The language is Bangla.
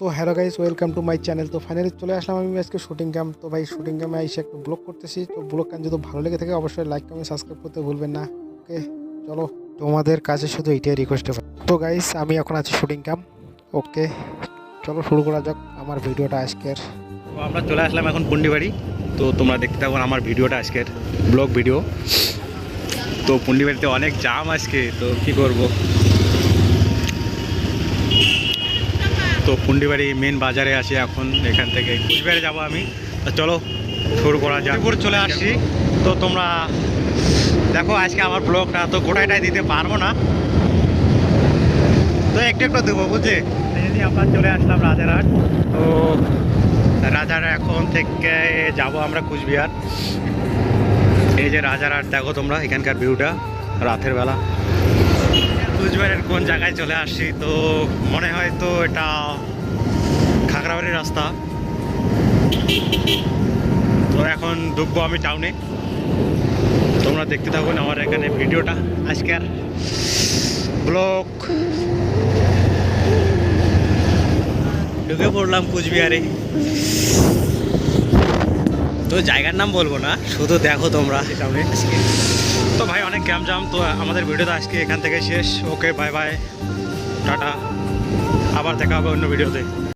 তো hello guys welcome to my channel তো ফাইনালি চলে আসলাম আমি আজকে শুটিং ক্যাম্প তো ভাই শুটিং ক্যাম্পে এসে একটু ব্লগ করতেছি। তো ব্লগ ক্যাম্প যদি ভালো লেগে থাকে, অবশ্যই লাইক কমেন্ট সাবস্ক্রাইব করতে ভুলবেন না। ওকে চলো তোমাদের কাছে শুধু এইটাই রিকোয়েস্ট তো গাইস আমি এখন আছি শুটিং ক্যাম্প ওকে চলো শুরু করা যাক আমার ভিডিওটা আজকের। তো আমরা চলে আসলাম এখন পুন্ডিবাড়ি। তো তোমরা দেখতে থাকো আমার ভিডিওটা আজকের ব্লগ ভিডিও তো পুন্ডিবাড়িতে অনেক জাম আজকে। তো কি করব? তো পুন্ডিবাড়ি মেন বাজারে আছি এখন এখান থেকে কুচবিহারে যাব আমি। চলো শুরু করা যাক। চলে আসছি। তো তোমরা দেখো আজকে আমার ব্লগটা তো গোটাইটাই দিতে পারব না। তো একটু একটু দেবো বুঝলে? যদি আমরা চলে আসলাম রাজারহাট। তো রাজার এখন থেকে যাব আমরা কুচবিহার। এই যে রাজারহাট দেখো তোমরা এখানকার ভিউটা রাতের বেলা। কুচবিহারের কোন জায়গায় চলে আসছি তো মনে হয় তো এটা খাগড়াবাড়ির রাস্তা। তো এখন ঢুকবো আমি টাউনে তোমরা দেখতে থাকুন আমার এখানে ভিডিওটা। আজকের ব্লগ ঢুকে পড়লাম কুচবিহারে। তো জায়গার নাম বলব না, শুধু দেখো তোমরা। তো ভাই, অনেক গ্যাম জাম তো আমাদের ভিডিওটা আজকে এখান থেকে শেষ। Okay bye bye tata. আবার দেখা হবে অন্য ভিডিওতে।